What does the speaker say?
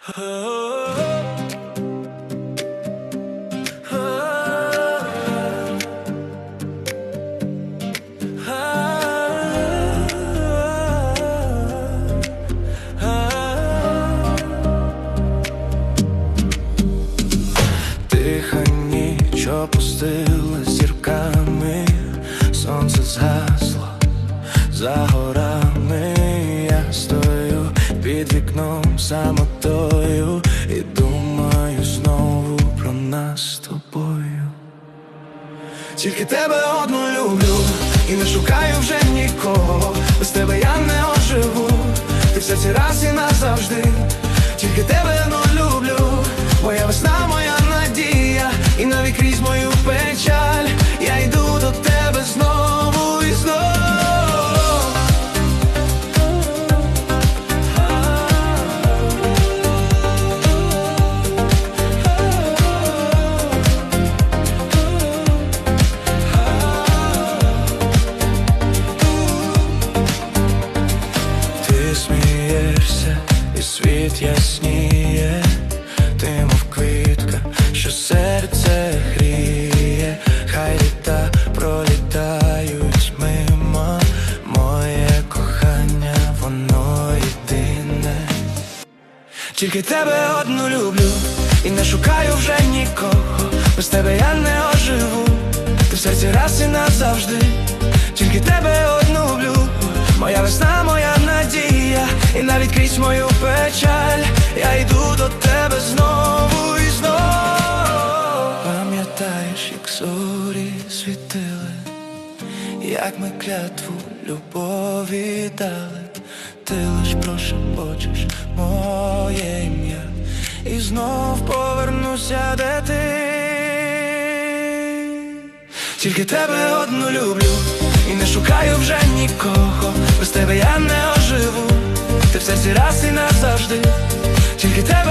Тиха ніч опустила зірками, сонце згасло за горами. Я стою під вікном самотою і думаю знову про нас з тобою. Тільки тебе одну люблю і не шукаю вже нікого. Смієшся, і світ ясніє, ти мов квітка, що серце гріє, хай літа пролітають мимо, моє кохання, воно єдине. Тільки тебе одну люблю і не шукаю вже нікого. Без тебе я не оживу. Ти в серці раз і назавжди. Тільки тебе одну люблю. Моя весна, моя надія, навіть крізь мою печаль. Я йду до тебе знову і знову. Пам'ятаєш, як зорі світили, як ми клятву любові дали, ти лиш прошепочеш моє ім'я, і знов повернуся, де ти. Тільки тебе одну люблю, раз і назавжди. Тільки тебе